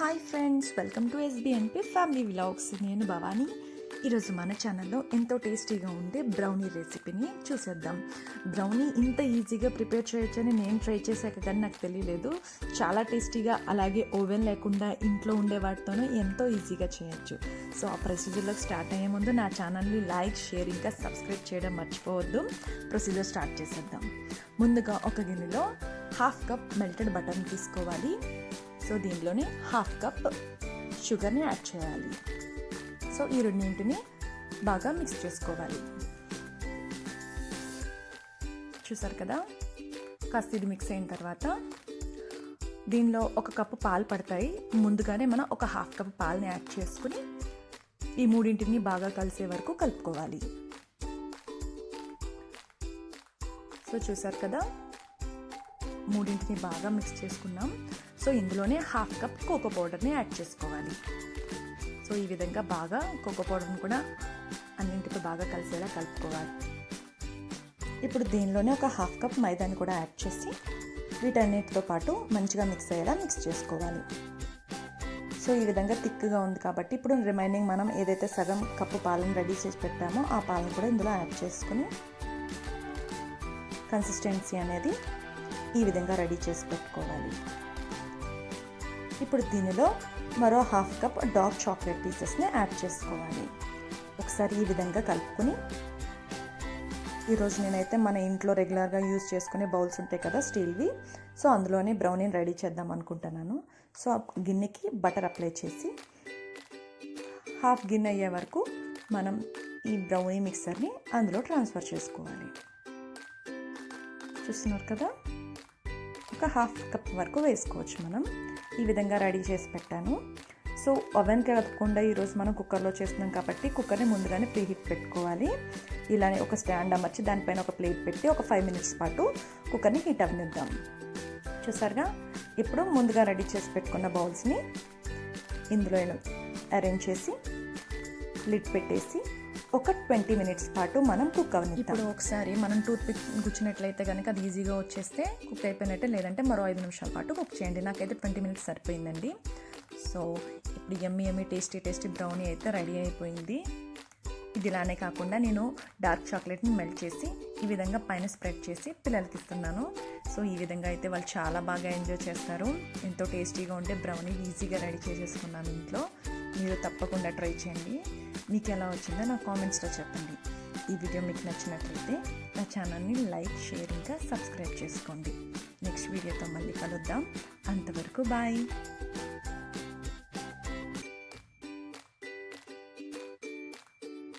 Hi friends welcome to SBNP family vlogs నేను భవానీ. ఈరోజు మన ఛానల్లో ఎంతో టేస్టీగా ఉండే బ్రౌనీ రెసిపీని చూసేద్దాం. బ్రౌనీ ఇంత ఈజీగా ప్రిపేర్ చేయొచ్చని నేను ట్రై చేశాక కానీ నాకు తెలియలేదు. చాలా టేస్టీగా అలాగే ఓవెన్ లేకుండా ఇంట్లో ఉండే వాటితోనూ ఎంతో ఈజీగా చేయొచ్చు. సో ఆ ప్రొసీజర్లోకి స్టార్ట్ అయ్యే ముందు నా ఛానల్ని లైక్ షేర్ ఇంకా సబ్స్క్రైబ్ చేయడం మర్చిపోవద్దు. ప్రొసీజర్ స్టార్ట్ చేసేద్దాం. ముందుగా ఒక గిన్నెలో హాఫ్ కప్ మెల్టెడ్ బటర్ తీసుకోవాలి. సో దీనిలోనే హాఫ్ కప్ షుగర్ని యాడ్ చేయాలి. సో ఈ రెండింటిని బాగా మిక్స్ చేసుకోవాలి. చూసారు కదా? కాస్త ఇది మిక్స్ అయిన తర్వాత దీనిలో ఒక కప్పు పాలు పడతాయి. ముందుగానే మనం ఒక హాఫ్ కప్ పాలని యాడ్ చేసుకుని ఈ మూడింటిని బాగా కలిసే వరకు కలుపుకోవాలి. సో చూసారు కదా? మూడింటిని బాగా మిక్స్ చేసుకున్నాం. సో ఇందులోనే హాఫ్ కప్ కోకో పౌడర్ని యాడ్ చేసుకోవాలి. సో ఈ విధంగా బాగా కోకో పౌడర్ని కూడా అన్నింటితో బాగా కలిసేలా కలుపుకోవాలి. ఇప్పుడు దీనిలోనే ఒక హాఫ్ కప్ మైదాని కూడా యాడ్ చేసి వీటన్నిటితో పాటు మంచిగా మిక్స్ అయ్యేలా మిక్స్ చేసుకోవాలి. సో ఈ విధంగా థిక్గా ఉంది కాబట్టి ఇప్పుడు రిమైనింగ్ మనం ఏదైతే సగం కప్పు పాలను రెడీ చేసి పెట్టామో ఆ పాలను కూడా ఇందులో యాడ్ చేసుకుని కన్సిస్టెన్సీ అనేది ఈ విధంగా రెడీ చేసి పెట్టుకోవాలి. ఇప్పుడు దీనిలో మరో హాఫ్ కప్ డార్క్ చాక్లెట్ పీసెస్ని యాడ్ చేసుకోవాలి. ఒకసారి ఈ విధంగా కలుపుకొని ఈరోజు నేనైతే మన ఇంట్లో రెగ్యులర్గా యూజ్ చేసుకునే బౌల్స్ ఉంటాయి కదా స్టీల్వి సో అందులోనే బ్రౌనీని రెడీ చేద్దాం అనుకుంటున్నాను. సో ఆ గిన్నెకి బటర్ అప్లై చేసి హాఫ్ గిన్నె అయ్యే వరకు మనం ఈ బ్రౌనీ మిక్సర్ని అందులో ట్రాన్స్ఫర్ చేసుకోవాలి. చూస్తున్నారు కదా? ఒక హాఫ్ కప్ వరకు వేసుకోవచ్చు మనం. ఈ విధంగా రెడీ చేసి పెట్టాను. సో ఓవెన్కి కలపకుండా ఈరోజు మనం కుక్కర్లో చేస్తున్నాం కాబట్టి కుక్కర్ని ముందుగానే ప్రీ హీట్ పెట్టుకోవాలి. ఇలానే ఒక స్టాండ్ అమర్చి దానిపైన ఒక ప్లేట్ పెట్టి ఒక ఫైవ్ మినిట్స్ పాటు కుక్కర్ని హీట్ అవనిద్దాం చూసారుగా? ఇప్పుడు ముందుగా రెడీ చేసి పెట్టుకున్న బౌల్స్ని ఇందులో అరేంజ్ చేసి లిడ్ పెట్టేసి ఒక ట్వంటీ మినిట్స్ పాటు మనం కుక్ అవని ఇప్పుడు ఒకసారి మనం టూత్ పిక్ గుచ్చినట్లయితే కనుక అది ఈజీగా వచ్చేస్తే కుక్ అయిపోయినట్టే లేదంటే మరో ఐదు నిమిషాల పాటు కుక్ చేయండి. నాకైతే ట్వంటీ మినిట్స్ సరిపోయిందండి. సో ఇప్పుడు yummy yummy tasty tasty brownie అయితే రెడీ అయిపోయింది. ఇది ఇలానే కాకుండా నేను డార్క్ చాక్లెట్ని మెల్ట్ చేసి ఈ విధంగా పైన స్ప్రెడ్ చేసి పిల్లలకి ఇస్తున్నాను. సో ఈ విధంగా అయితే వాళ్ళు చాలా బాగా ఎంజాయ్ చేస్తారు. ఎంతో టేస్టీగా ఉండే బ్రౌనీ ఈజీగా రెడీ చేసేసుకున్నాను ఇంట్లో. మీరు తప్పకుండా ట్రై చేయండి. మీకు ఎలా వచ్చిందో నా కామెంట్స్లో చెప్పండి. ఈ వీడియో మీకు నచ్చినట్లయితే నా ఛానల్ని లైక్ షేర్ ఇంకా సబ్స్క్రైబ్ చేసుకోండి. నెక్స్ట్ వీడియోతో మళ్ళీ కలుద్దాం. అంతవరకు బాయ్.